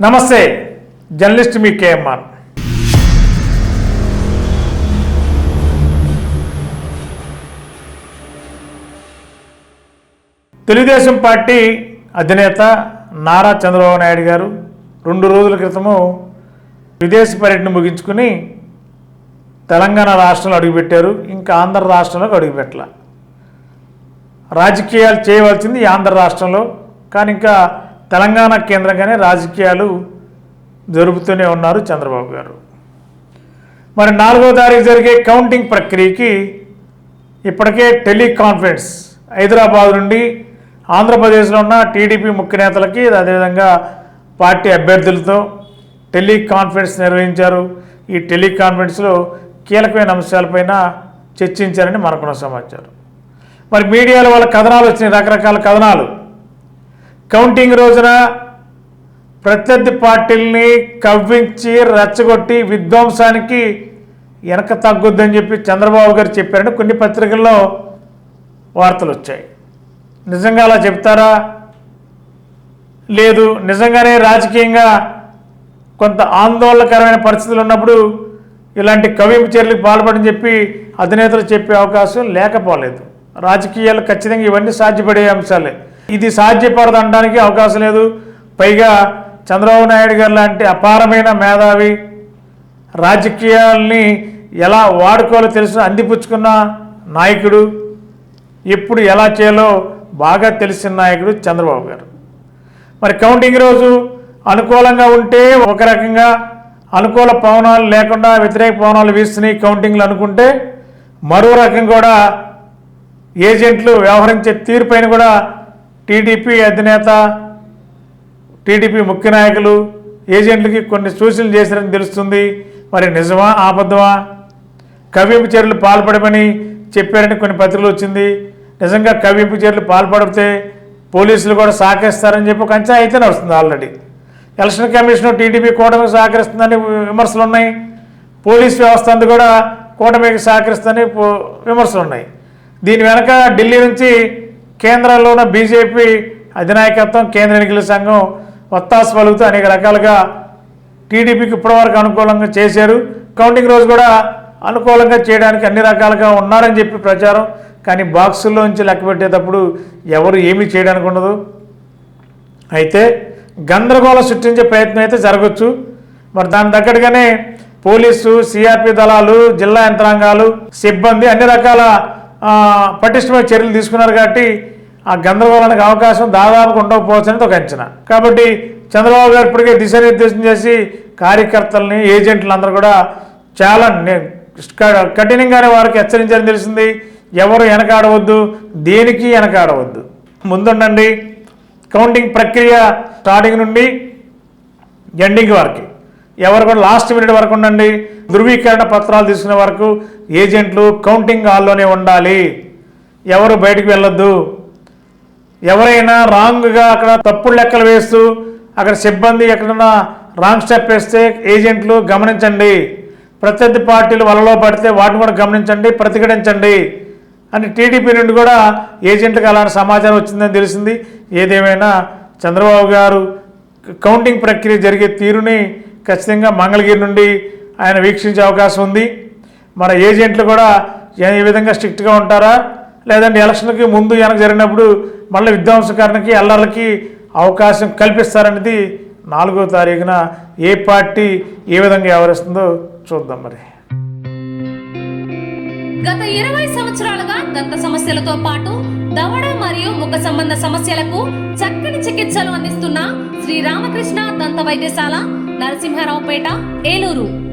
నమస్తే జర్నలిస్ట్ మీ KMR. Telugu Desam party అధినేత నారా చంద్రబాబు నాయుడు గారు రెండు రోజుల క్రితము విదేశీ పర్యటన ముగించుకుని తెలంగాణ రాష్ట్రంలో అడుగుపెట్టారు ఇంకా ఆంధ్ర రాష్ట్రంలోకి అడుగుపెట్టల. రాజకీయాలు చేయవలసింది ఆంధ్ర రాష్ట్రంలో కానీ ఇంకా తెలంగాణ కేంద్రంగానే రాజకీయాలు జరుపుతూనే ఉన్నారు చంద్రబాబు గారు. మరి నాలుగో తారీఖు జరిగే కౌంటింగ్ ప్రక్రియకి ఇప్పటికే టెలికాన్ఫరెన్స్ హైదరాబాద్ నుండి ఆంధ్రప్రదేశ్లో ఉన్న టీడీపీ ముఖ్య నేతలకి అదేవిధంగా పార్టీ అభ్యర్థులతో టెలికాన్ఫరెన్స్ నిర్వహించారు. ఈ టెలికాన్ఫరెన్స్లో కీలకమైన అంశాలపైన చర్చించారని మనకున్న సమాచారం. మరి మీడియాలో వాళ్ళ కథనాలు వచ్చినాయి రకరకాల కథనాలు. కౌంటింగ్ రోజున ప్రత్యర్థి పార్టీల్ని కవ్వించి రెచ్చగొట్టి విధ్వంసానికి వెనక తగ్గొద్దని చెప్పి చంద్రబాబు గారు చెప్పారని కొన్ని పత్రికల్లో వార్తలు వచ్చాయి. నిజంగా అలా చెప్తారా? లేదు నిజంగానే రాజకీయంగా కొంత ఆందోళనకరమైన పరిస్థితులు ఉన్నప్పుడు ఇలాంటి కవింపు చర్యలకు పాల్పడని చెప్పి అధినేతలు చెప్పే అవకాశం లేకపోలేదు. రాజకీయాలు ఖచ్చితంగా ఇవన్నీ సాధ్యపడే అంశాలే. ఇది సాధ్యపడదు అనడానికి అవకాశం లేదు. పైగా చంద్రబాబు నాయుడు గారు లాంటి అపారమైన మేధావి రాజకీయాల్ని ఎలా వాడుకోవాలో తెలుసు అందిపుచ్చుకున్న నాయకుడు. ఎప్పుడు ఎలా చేయాలో బాగా తెలిసిన నాయకుడు చంద్రబాబు గారు. మరి కౌంటింగ్ రోజు అనుకూలంగా ఉంటే ఒక రకంగా అనుకూల పవనాలు లేకుండా వ్యతిరేక పవనాలు వీస్తున్నాయి కౌంటింగ్లు అనుకుంటే మరో రకం కూడా ఏజెంట్లు వ్యవహరించే తీరుపైన కూడా టీడీపీ అధినేత టీడీపీ ముఖ్య నాయకులు ఏజెంట్లకి కొన్ని సూచనలు చేశారని తెలుస్తుంది. మరి నిజమా ఆబద్ధమా కవింపు చర్యలు పాల్పడమని చెప్పారని కొన్ని పత్రికలు వచ్చింది. నిజంగా కవింపు చర్యలు పాల్పడితే పోలీసులు కూడా సహకరిస్తారని చెప్పి కంచా అయితేనే వస్తుంది ఆల్రెడీ. ఎలక్షన్ కమిషన్ టీడీపీ కూటమికి సహకరిస్తుందని విమర్శలు ఉన్నాయి. పోలీస్ వ్యవస్థ అందు కూడా కూటమికి సహకరిస్తుందని పో- విమర్శలు ఉన్నాయి. దీని వెనక ఢిల్లీ నుంచి కేంద్రంలో ఉన్న బీజేపీ అధినాయకత్వం కేంద్ర ఎన్నికల సంఘం ఒత్తాసు పలుకుతూ అనేక రకాలుగా టీడీపీకి ఇప్పటివరకు అనుకూలంగా చేశారు. కౌంటింగ్ రోజు కూడా అనుకూలంగా చేయడానికి అన్ని రకాలుగా ఉన్నారని చెప్పి ప్రచారం. కానీ బాక్సుల్లోంచి లెక్క పెట్టేటప్పుడు ఎవరు ఏమీ చేయడానికి ఉండదు. అయితే గందరగోళం సృష్టించే ప్రయత్నం అయితే జరగచ్చు. మరి దాని తగ్గట్టుగానే పోలీసు సిఆర్పి దళాలు జిల్లా యంత్రాంగాలు సిబ్బంది అన్ని రకాల పటిష్టమైన చర్యలు తీసుకున్నారు కాబట్టి ఆ గందరగోళానికి అవకాశం దాదాపుగా ఉండకపోవచ్చు అనేది ఒక అంచనా. కాబట్టి చంద్రబాబు గారు ఇప్పటికే దిశానిర్దేశం చేసి కార్యకర్తల్ని ఏజెంట్లు అందరూ కూడా చాలా కఠినంగానే వారికి హెచ్చరించారని తెలిసింది. ఎవరు వెనకాడవద్దు దేనికి వెనకాడవద్దు. ముందుండండి. కౌంటింగ్ ప్రక్రియ స్టార్టింగ్ నుండి ఎండింగ్ వరకు. ఎవరు కూడా లాస్ట్ మినిట్ వరకు ఉండండి. ధృవీకరణ పత్రాలు తీసుకునే వరకు ఏజెంట్లు కౌంటింగ్ హాల్లోనే ఉండాలి. ఎవరు బయటికి వెళ్ళొద్దు. ఎవరైనా రాంగ్గా అక్కడ తప్పుడు లెక్కలు వేస్తూ అక్కడ సిబ్బంది ఎక్కడన్నా రాంగ్ స్టెప్ వేస్తే ఏజెంట్లు గమనించండి. ప్రత్యర్థి పార్టీలు వలలో పడితే వాటిని కూడా గమనించండి ప్రతిఘటించండి అని టీడీపీ నుండి కూడా ఏజెంట్లకు అలాంటి సమాచారం వచ్చిందని తెలిసింది. ఏదేమైనా చంద్రబాబు గారు కౌంటింగ్ ప్రక్రియ జరిగే తీరుని ఖచ్చితంగా మంగళగిరి నుండి ఆయన వీక్షించే అవకాశం ఉంది. మన ఏజెంట్లు కూడా ఏ విధంగా స్ట్రిక్ట్గా ఉంటారా? లేదంటే ఎలక్షన్కి ముందు వెనక జరిగినప్పుడు మళ్ళీ విధ్వంసకరణకి అల్లర్లకి అవకాశం కల్పిస్తారనేది నాలుగో తారీఖున ఏ పార్టీ ఏ విధంగా వ్యవహరిస్తుందో చూద్దాం మరి. గత ఇరవై సంవత్సరాలుగా దంత సమస్యలతో పాటు దవడ మరియు ముఖ సంబంధ సమస్యలకు చక్కని చికిత్సలు అందిస్తున్న శ్రీ రామకృష్ణ దంత వైద్యశాల నరసింహారావుపేట ఏలూరు.